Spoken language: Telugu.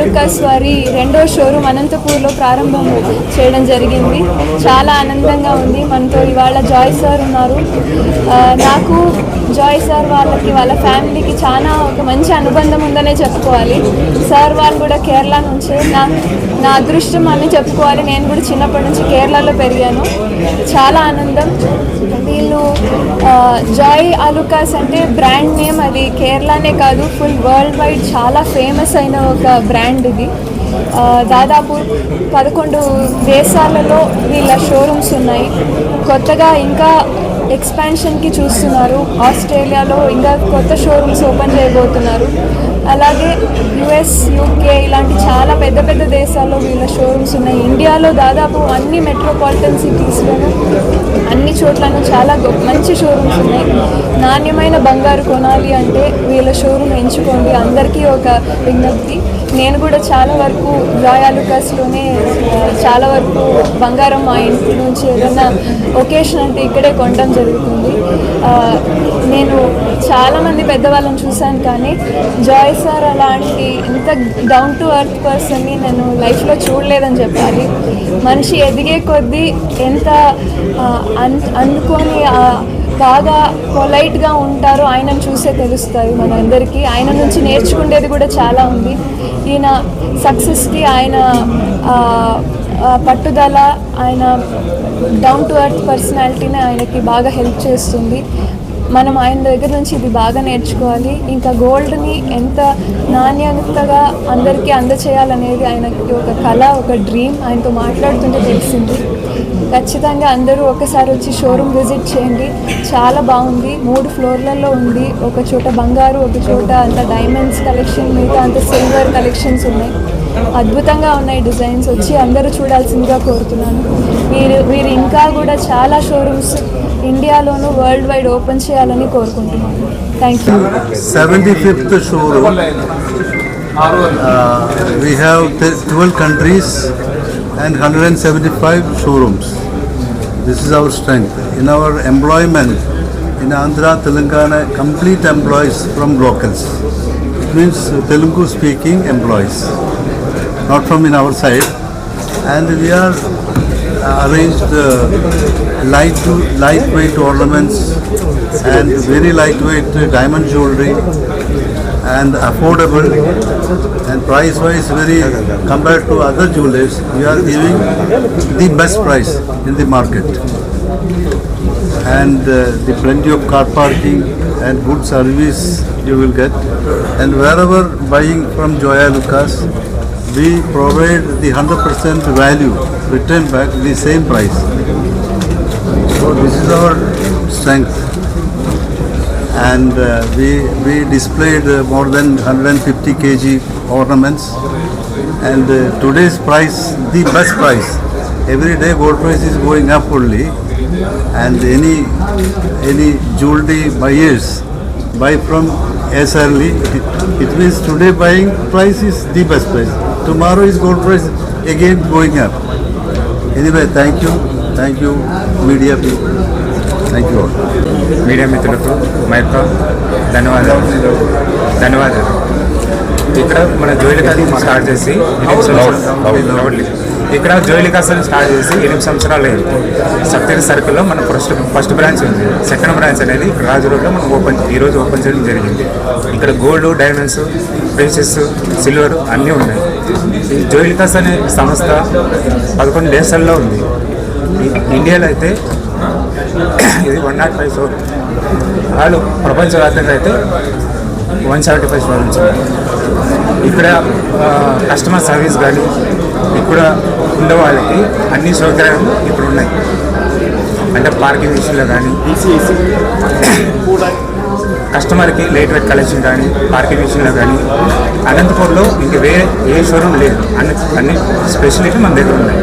లుకాస్ వారి రెండో షోరూమ్ అనంతపూర్లో ప్రారంభం చేయడం జరిగింది. చాలా ఆనందంగా ఉంది. మనతో ఇవాళ జాయ్ సార్ ఉన్నారు. నాకు జాయ్ సార్ వాళ్ళకి వాళ్ళ ఫ్యామిలీకి చాలా ఒక మంచి అనుబంధం ఉందనే చెప్పుకోవాలి. సార్ వాళ్ళు కూడా కేరళ నుంచే నా నా అదృష్టం అని చెప్పుకోవాలి. నేను కూడా చిన్నప్పటి నుంచి కేరళలో పెరిగాను. చాలా ఆనందం. వీళ్ళు జాయ్ అలుకాస్ అంటే బ్రాండ్ నేమ్ అది కేరళనే కాదు ఫుల్ వరల్డ్ వైడ్ చాలా ఫేమస్ అయిన ఒక బ్రాండ్ ఇది. దాదాపు పదకొండు దేశాలలో వీళ్ళ షోరూమ్స్ ఉన్నాయి. కొత్తగా ఇంకా ఎక్స్పాన్షన్కి చూస్తున్నారు. ఆస్ట్రేలియాలో ఇంకా కొత్త షోరూమ్స్ ఓపెన్ చేయబోతున్నారు. అలాగే యుఎస్ యూకే ఇలాంటి చాలా పెద్ద పెద్ద దేశాల్లో వీళ్ళ షోరూమ్స్ ఉన్నాయి. ఇండియాలో దాదాపు అన్ని మెట్రోపాలిటన్ సిటీస్లోనూ చోట్లను చాలా గొప్ప మంచి షోరూమ్స్ ఉన్నాయి. నాణ్యమైన బంగారు కొనాలి అంటే వీళ్ళ షోరూమ్ ఎంచుకోండి. అందరికీ ఒక విజ్ఞప్తి. నేను కూడా చాలా వరకు రాయాలుకాస్లోనే చాలా వరకు బంగారం మా ఇంటి నుంచి ఏదైనా ఒకేషన్ అంటే ఇక్కడే కొనడం జరుగుతుంది. నేను చాలామంది పెద్దవాళ్ళని చూశాను కానీ జాయ్ సార్ అలాంటి ఇంత డౌన్ టు అర్త్ పర్సన్ని నేను లైఫ్లో చూడలేదని చెప్పాలి. మనిషి ఎదిగే కొద్దీ ఎంత అన్ అందుకొని బాగా పొలైట్గా ఉంటారో ఆయనను చూసే తెలుస్తుంది మనందరికీ ఆయన నుంచి నేర్చుకునేది కూడా చాలా ఉంది. ఈయన సక్సెస్కి ఆయన పట్టుదల ఆయన డౌన్ టు అర్త్ పర్సనాలిటీని ఆయనకి బాగా హెల్ప్ చేస్తుంది. మనం ఆయన దగ్గర నుంచి ఇది బాగా నేర్చుకోవాలి. ఇంకా గోల్డ్ని ఎంత నాణ్యతగా అందరికీ అందచేయాలనేది ఆయనకి ఒక కళ ఒక డ్రీమ్ ఆయనతో మాట్లాడుతుంటే తెలిసింది. ఖచ్చితంగా అందరూ ఒకసారి వచ్చి షోరూమ్ విజిట్ చేయండి. చాలా బాగుంది. మూడు ఫ్లోర్లలో ఉంది. ఒక చోట బంగారు ఒక చోట అంత డైమండ్స్ కలెక్షన్ మిగతా అంత సిల్వర్ కలెక్షన్స్ ఉన్నాయి. అద్భుతంగా ఉన్నాయి డిజైన్స్. వచ్చి అందరూ చూడాల్సిందిగా కోరుతున్నాను. మీరు మీరు ఇంకా కూడా చాలా షోరూమ్స్ ఇండియాలోను వరల్డ్ వైడ్ ఓపెన్ చేయాలని కోరుకుంటున్నాను. Thank you 75th showroom. Uh, we have th- 12 countries and 175 showrooms. This is our strength. In our employment, in Andhra, Telangana, complete employees from locals. It means Telugu speaking employees, not from in our side. And we are uh, arranged uh, light lightweight ornaments and very lightweight diamond jewelry and affordable and price wise very compared to other jewelers we are giving the best price in the market. And uh, the plenty of car parking and good service you will get. And wherever buying from Joya Lucas we provide the 100% value return back the same price. So this is our strength and uh, we, we displayed uh, more than 150 kg ornaments. And uh, today's price the best price. Every day gold price is going up only. And any any jewelry buyers buy from as early it, it means today buying price is the best price. Tomorrow is gold price again going up. Anyway thank you. Thank you media people you. All media మిత్రులకు మా యొక్క ధన్యవాదాలు. ధన్యవాదాలు. ఇక్కడ మన జోయిలికాస్ స్టార్ట్ చేసి. ఇక్కడ జోయిలికాస్ స్టార్ట్ చేసి ఎనిమిది సంవత్సరాలు అయింది. సత్యన సర్కిల్లో మన ఫస్ట్ ఫస్ట్ బ్రాంచ్ ఉంది. సెకండ్ బ్రాంచ్ అనేది ఇక్కడ రాజు రోడ్లో మనం ఓపెన్ ఈ రోజు ఓపెన్ చేయడం జరిగింది. ఇక్కడ గోల్డ్ డైమండ్స్ ప్రిన్సెస్ సిల్వర్ అన్నీ ఉన్నాయి. ఈ జోయిలికాస్ అనే సంస్థ పదకొండు దేశాల్లో ఉంది. ఇండియాలో అయితే ఇది వన్ నాట్ ఫైవ్ షోరూమ్ వాళ్ళు ప్రపంచవ్యాప్తంగా అయితే వన్ సెవెంటీ ఫైవ్ షోరూమ్స్ ఇక్కడ కస్టమర్ సర్వీస్ కానీ ఇక్కడ ఉండే వాళ్ళకి అన్ని సౌకర్యాలు ఇప్పుడు ఉన్నాయి. అంటే పార్కింగ్ విషయంలో కానీ కస్టమర్కి లేట్ వెయిట్ కలెక్షన్ కానీ పార్కింగ్ విషయంలో కానీ అనంతపూర్లో ఇంక వేరే ఏ షోరూమ్ లేదు. అన్ని అన్ని స్పెషలిటీ మన దగ్గర ఉన్నాయి.